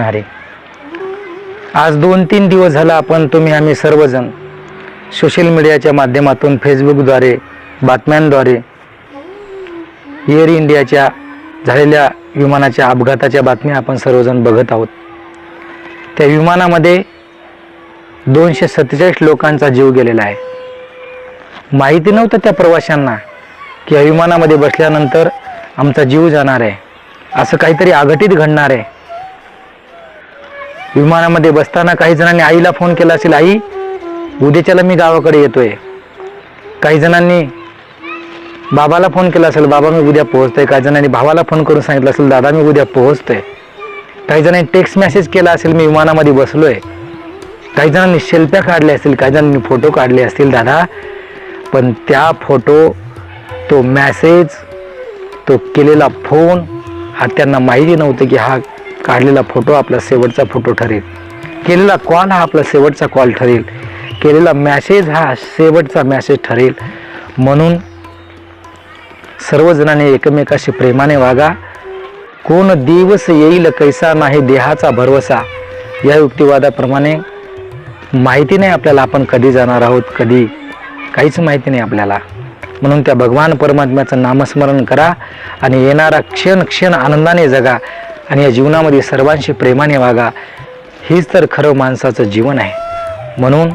रामकृष्ण आज दोन तीन दिवस झाला आपण तुम्ही आम्ही सर्वजण सोशल मीडियाच्या माध्यमातून फेसबुकद्वारे बातम्यांद्वारे एअर इंडियाच्या झालेल्या विमानाच्या अपघाताच्या बातम्या आपण सर्वजण बघत आहोत. त्या विमानामध्ये दोनशे सत्तेचाळीस लोकांचा जीव गेलेला आहे. माहिती नव्हतं त्या प्रवाशांना की या विमानामध्ये बसल्यानंतर आमचा जीव जाणार आहे. असं काहीतरी अघटित घडणार आहे. विमानामध्ये बसताना काही जणांनी आईला फोन केला असेल आई उद्याच्याला मी गावाकडे येतोय. काही जणांनी बाबाला फोन केला असेल बाबा मी उद्या पोहोचतोय. काही जणांनी भावाला फोन करून सांगितलं असेल दादा मी उद्या पोहोचतोय. काही जणांनी टेक्स्ट मेसेज केला असेल मी विमानामध्ये बसलोय. काही जणांनी शेल्फ्या काढल्या असतील काही जणांनी फोटो काढले असतील दादा पण त्या फोटो तो मॅसेज तो केलेला फोन हा त्यांना माहिती नव्हतं की हा काढलेला फोटो आपला शेवटचा फोटो ठरेल. केलेला कॉल हा आपला शेवटचा कॉल ठरेल. केलेला मॅसेज हा शेवटचा मॅसेज ठरेल. म्हणून सर्वजणांनी एकमेकाशी प्रेमाने वागा. कोण दिवस येईल कैसा नाही देहाचा भरवसा. या युक्तिवादाप्रमाणे माहिती नाही आपल्याला आपण कधी जाणार आहोत कधी काहीच माहिती नाही आपल्याला. म्हणून त्या भगवान परमात्म्याचं नामस्मरण करा आणि येणारा क्षण क्षण आनंदाने जगा. आणि या जीवनामध्ये सर्वांशी प्रेमाने वागा हीच तर खरं माणसाचं जीवन आहे. म्हणून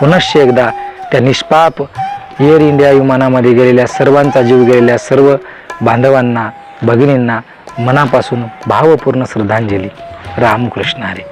पुनश्च एकदा त्या निष्पाप एअर इंडिया विमानामध्ये गेलेल्या सर्वांचा जीव गेलेल्या सर्व बांधवांना भगिनींना मनापासून भावपूर्ण श्रद्धांजली. रामकृष्ण हरी.